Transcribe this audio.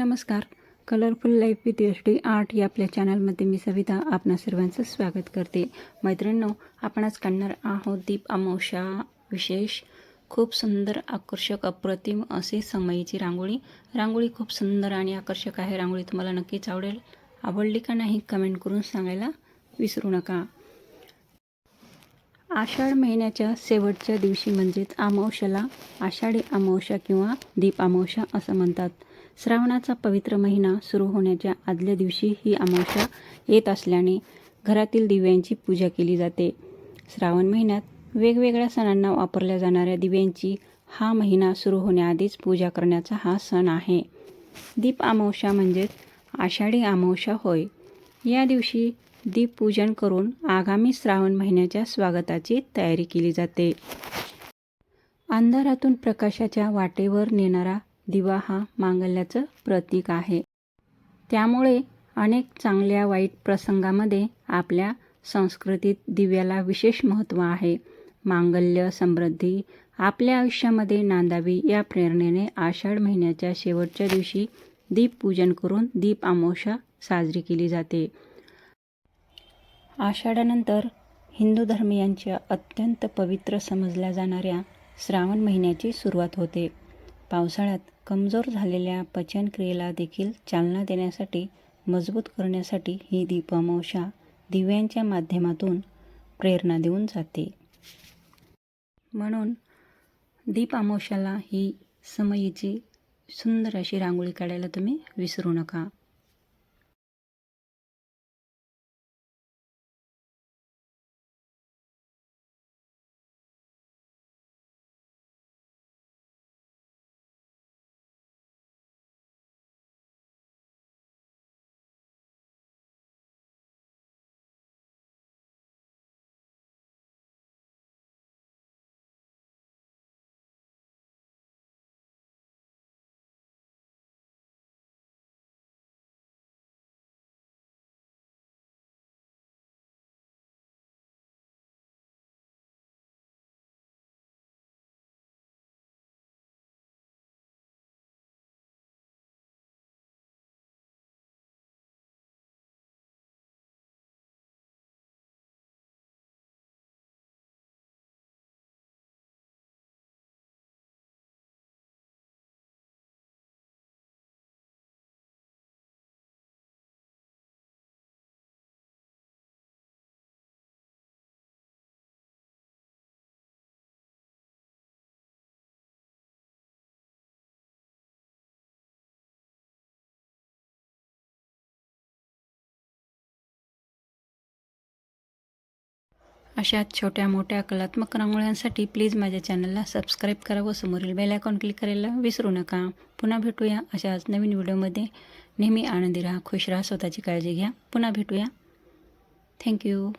नमस्कार. Colourful life with H D art या आपल्या चॅनलमध्ये मी सविता आपणा सर्वांचं स्वागत करते. मैत्रिणींनो आपण आज काढणार आहोत दीप अमावशा विशेष. खूप सुंदर आकर्षक अप्रतिम असे समयीची रांगोळी. रांगोळी खूप सुंदर आणि आकर्षक आहे. रांगोळी तुम्हाला नक्कीच आवडेल. आवडली का नाही कमेंट करून सांगायला विसरू नका. आषाढ महिन्याच्या शेवटच्या दिवशी म्हणजेच अमावश्याला आषाढी अमावस्या किंवा दीप अमावशा असं म्हणतात. श्रावणाचा पवित्र महिना सुरू होण्याच्या आदल्या दिवशी ही अमावस्या येत असल्याने घरातील दिव्यांची पूजा केली जाते. श्रावण महिन्यात वेगवेगळ्या सणांना वापरल्या जाणाऱ्या दिव्यांची हा महिना सुरू होण्याआधीच पूजा करण्याचा हा सण आहे. दीप अमावस्या म्हणजेच आषाढी अमावस्या होय. या दिवशी दीपपूजन करून आगामी श्रावण महिन्याच्या स्वागताची तयारी केली जाते. अंधारातून प्रकाशाच्या वाटेवर नेणारा दिवा हा मांगल्याचं प्रतीक आहे. त्यामुळे अनेक चांगल्या वाईट प्रसंगामध्ये आपल्या संस्कृतीत दिव्याला विशेष महत्त्व आहे. मांगल्य समृद्धी आपल्या आयुष्यामध्ये नांदावी या प्रेरणेने आषाढ महिन्याच्या शेवटच्या दिवशी दीपपूजन करून दीप अमावस्या साजरी केली जाते. आषाढानंतर हिंदू धर्मियांच्या अत्यंत पवित्र समजल्या जाणाऱ्या श्रावण महिन्याची सुरुवात होते. पावसाळ्यात कमजोर झालेल्या पचनक्रियेला देखील चालना देण्यासाठी मजबूत करण्यासाठी ही दीपमावशा दिव्यांच्या माध्यमातून प्रेरणा देऊन जाते. म्हणून दीप ही समयीची सुंदर अशी रांगोळी काढायला तुम्ही विसरू नका. अशा छोट्या मोठ्या कलात्मक रांगोळ्यांसाठी प्लीज माझ्या चॅनलला सबस्क्राईब करा व समोरील बेल आयकॉन क्लिक करायला विसरू नका. पुन्हा भेटूया अशाच नवीन व्हिडिओमध्ये नेहमी आनंदी राहा खुश राहा स्वतःची काळजी घ्या. पुन्हा भेटूया. थँक्यू